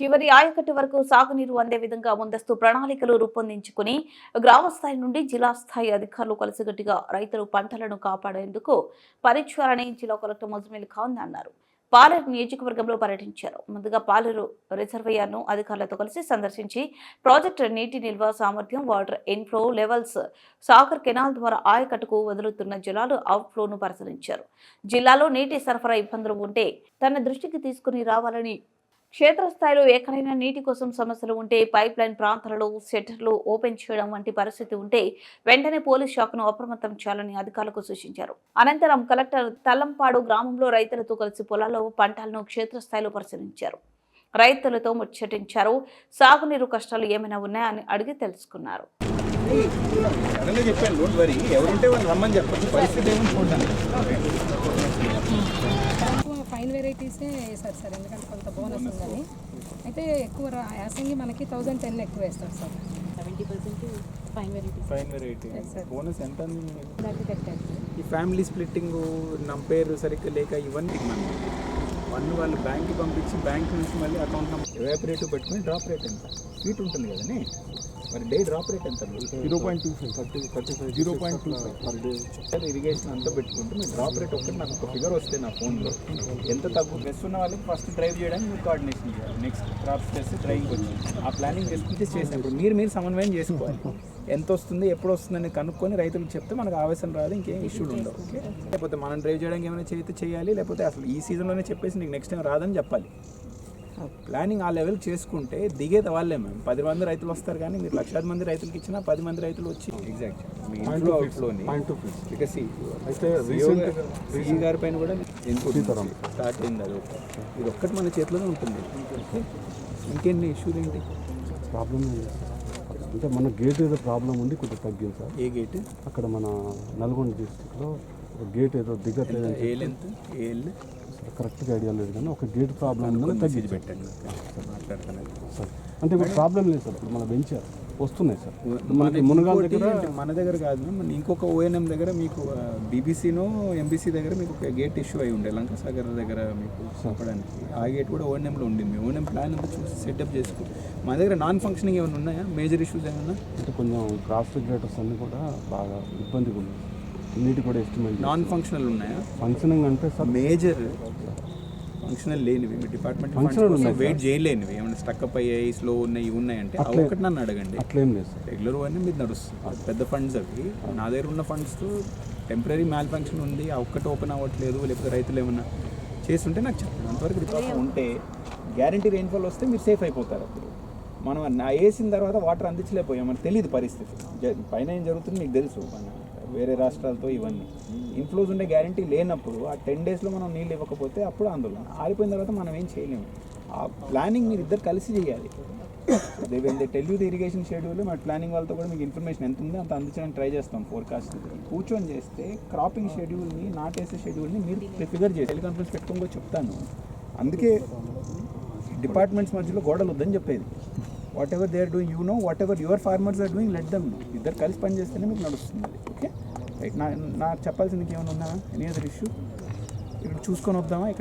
చివరి ఆయకట్టు వరకు సాగునీరు అందే విధంగా ముందస్తు ప్రణాళికలు రూపొందించుకుని గ్రామ స్థాయి నుండి జిల్లా స్థాయి అధికారులు కలిసికట్టుగా రైతులు పంటలను కాపాడేందుకు పరీక్షాలని జిల్లా కలెక్టర్ ముజమిల్ ఖాన్ అన్నారు. పాలేరు నియోజకవర్గంలో పర్యటించారు. ముందుగా పాలేరు రిజర్వాయర్ను అధికారులతో కలిసి సందర్శించి ప్రాజెక్ట్ నీటి నిల్వ సామర్థ్యం water inflow levels Sagar canal ద్వారా ఆయకట్టుకు వదులుతున్న జలాలు అవుట్ఫ్లోను పరిశీలించారు. జిల్లాలో నీటి సరఫరా ఇబ్బందులు ఉంటే తన దృష్టికి తీసుకుని రావాలని క్షేత్రస్థాయిలో ఎక్కడైనా నీటి కోసం సమస్యలు ఉంటే పైప్ లైన్ ప్రాంతాలలో షట్టర్లు ఓపెన్ చేయడం వంటి పరిస్థితి ఉంటే వెంటనే పోలీస్ శాఖను అప్రమత్తం చేయాలని అధికారులకు సూచించారు. అనంతరం కలెక్టర్ తల్లంపాడు గ్రామంలో రైతులతో కలిసి పొలాల్లో పంటలను క్షేత్రస్థాయిలో పరిశీలించారు. రైతులతో ముచ్చటించారు. సాగునీరు కష్టాలు ఏమైనా ఉన్నాయా అని అడిగి తెలుసుకున్నారు. చెప్పాను డోంట్ వరీ ఎవరుంటే వాళ్ళు రమ్మని పరిస్థితి చూడండి. ఫైన్ వెరైటీసే వేస్తారు సార్. ఎందుకంటే కొంత బోనస్ ఉందని. అయితే ఎక్కువ రా- యాసంగి మనకి థౌజండ్ టెన్ ఎక్కువ వేస్తారు sir. Seventy percent fine varieties fine variety sir. Bonus ఎంత ఉంది? దాటి కట్టారు ఈ ఫ్యామిలీ స్ప్లిట్టింగ్ నంపేరు సరిగ్గా లేక ఇవన్నీ మనం వన్ వాళ్ళు బ్యాంక్కి పంపించి బ్యాంక్ నుంచి మళ్ళీ అకౌంట్ నెంబర్ ఎవాపరేటివ్ పెట్టుకుని డ్రాప్ రేట్ ఎంత? స్వీట్ ఉంటుంది కదండి మరి డే డ్రాప్ రేట్ ఎంత zero point two five thirty thirty five zero point two five per day irrigation అంతా పెట్టుకుంటే మీ డ్రాప్ రేట్ ఒక్కటి నాకు ఒక ఫిగర్ వస్తే నా ఫోన్లో ఎంత తక్కువ స్ట్రెస్ ఉన్న వాళ్ళకి ఫస్ట్ డ్రైవ్ చేయడానికి మీరు కోఆర్డినేషన్ చేయాలి. నెక్స్ట్ క్రాప్ స్ట్రెస్ డ్రైవింగ్ వచ్చి. ఆ ప్లానింగ్ చేసుకుంటే చేసినప్పుడు మీరు మీరు సమన్వయం చేసుకోవాలి. ఎంత వస్తుంది ఎప్పుడు వస్తుందని కనుక్కొని రైతులకు చెప్తే మనకు ఆవేశం రాదు ఇంకేం ఇష్యూలు ఉండవు. ఓకే లేకపోతే మనం డ్రైవ్ చేయడానికి ఏమైనా చేస్తే చేయాలి లేకపోతే అసలు ఈ సీజన్లోనే చెప్పేసి నీకు నెక్స్ట్ టైం రాదని చెప్పాలి. ప్లానింగ్ ఆ లెవెల్ చేసుకుంటే దిగేది వాళ్ళే మేము పది మంది రైతులు వస్తారు కానీ మీరు లక్షాది మంది రైతులకి ఇచ్చినా పది మంది రైతులు వచ్చి ఎగ్జాక్ట్ మీ ఇంట్లో అవుట్లోని ఇక సి అయితే సిఈ గారి పైన కూడా ఇన్పుట్ స్టార్ట్ అయింది అది. ఒకటి. ఇది ఒక్కటి మన చేతిలోనే ఉంటుంది. ఇంకేంటి ఇష్యూలు ఏంటి? ప్రాబ్లం ఏం లేదు. సార్. అంటే మన గేట్ ఏదో ప్రాబ్లం ఉంది కొద్దిగా తగ్గింది సార్. ఏ గేట్ అక్కడ మన నల్గొండ డిస్టిక్లో గేట్ ఏదో దిగట్లేదని ఏ లెంత్ ఏ కరెక్ట్గా ఐడియా లేదు కానీ ఒక గేట్ ప్రాబ్లం ఉందని తగ్గించి పెట్టండి. సార్ అంటే ఇప్పుడు ప్రాబ్లం లేదు సార్ ఇప్పుడు మన వెంచర్ వస్తున్నాయి సార్. మనకి మునగాల ఇంకోటి దగ్గర మన దగ్గర కాదు మన ఇంకొక ఓఎన్ఎం దగ్గర మీకు బీబీసీనో ఎంబీసీ దగ్గర మీకు ఒక గేట్ ఇష్యూ అయి ఉండే. లంక సాగర్ దగ్గర మీకు చెప్పడానికి. ఆ గేట్ కూడా ఓఎన్ఎంలో ఉండింది. ఓఎన్ఎం ప్లాన్ అంతా చూసి సెటప్ చేసుకో. మా దగ్గర నాన్ ఫంక్షనింగ్ ఏమైనా ఉన్నాయా? మేజర్ ఇష్యూస్ ఏమైనా అంటే కొంచెం క్రాస్ రెగ్యులేటర్స్ అన్నీ కూడా బాగా ఇబ్బందిగా ఉన్నాయి. అన్నిటి కూడా ఎస్టిమేట్ నాన్ ఫంక్షనల్ ఉన్నాయా? ఫంక్షనింగ్ అంటే సార్ మేజర్ ఫంక్షనల్ లేనివి. మీ డిపార్ట్మెంట్ Functional ఉన్నాయి, వెయిట్ చేయలేనివి. ఏమైనా స్టక్అప్ అయ్యాయి స్లో ఉన్నాయి ఉన్నాయంటే అట్లే- ఒకటి నన్ను అడగండి. అట్లేం లేదు సార్. రెగ్యులర్ అన్నీ మీద నడుస్తుంది. పెద్ద ఫండ్స్ అవి. నా దగ్గర ఉన్న ఫండ్స్ టెంపరీ మ్యాల్ ఫంక్షన్ ఉంది. ఆ ఒక్కటి ఓపెన్ అవ్వట్లేదు. లేకపోతే రైతులు ఏమన్నా చేస్తుంటే నాకు చెప్పండి. అంతవరకు రిపోర్ట్ ఉంటే గ్యారంటీ రెయిన్ఫాల్ వస్తే మీరు సేఫ్ అయిపోతారు అప్పుడు. మనం నా వేసిన తర్వాత వాటర్ అందించలేకపోయాం. మనకు తెలియదు పరిస్థితి. పైన ఏం జరుగుతుంది మీకు తెలుసు. వేరే రాష్ట్రాలతో ఇవన్నీ. ఇన్ఫ్లోస్ ఉండే గ్యారంటీ లేనప్పుడు ఆ టెన్ డేస్లో మనం నీళ్ళు ఇవ్వకపోతే అప్పుడు ఆందోళన. ఆరిపోయిన తర్వాత మనం ఏం చేయలేము. ఆ ప్లానింగ్ మీరు ఇద్దరు కలిసి చేయాలి. They when they tell you the irrigation schedule మా ప్లానింగ్ వాళ్ళతో కూడా మీకు ఇన్ఫర్మేషన్ ఎంత ఉందో అంత అందించడానికి ట్రై చేస్తాం ఫోర్కాస్ట్ కూర్చొని చేస్తే క్రాపింగ్ షెడ్యూల్ని నాటేసే షెడ్యూల్ని మీరు ఫిగర్ చేసి టెలికాన్ఫరెన్స్ పెట్టుకొని కూడా చెప్తాను. అందుకే డిపార్ట్మెంట్స్ మధ్యలో గోడలు వద్దని చెప్పేది. Whatever they are doing you know whatever your farmers are doing let them ఇద్దరు కలిసి పని చేస్తేనే మీకు నడుస్తుంది. ఓకే రైట్ నా నాకు చెప్పాల్సింది ఏమైనా ఉన్నా ఎనీ అదర్ ఇష్యూ ఇక్కడ చూసుకొని వద్దామా?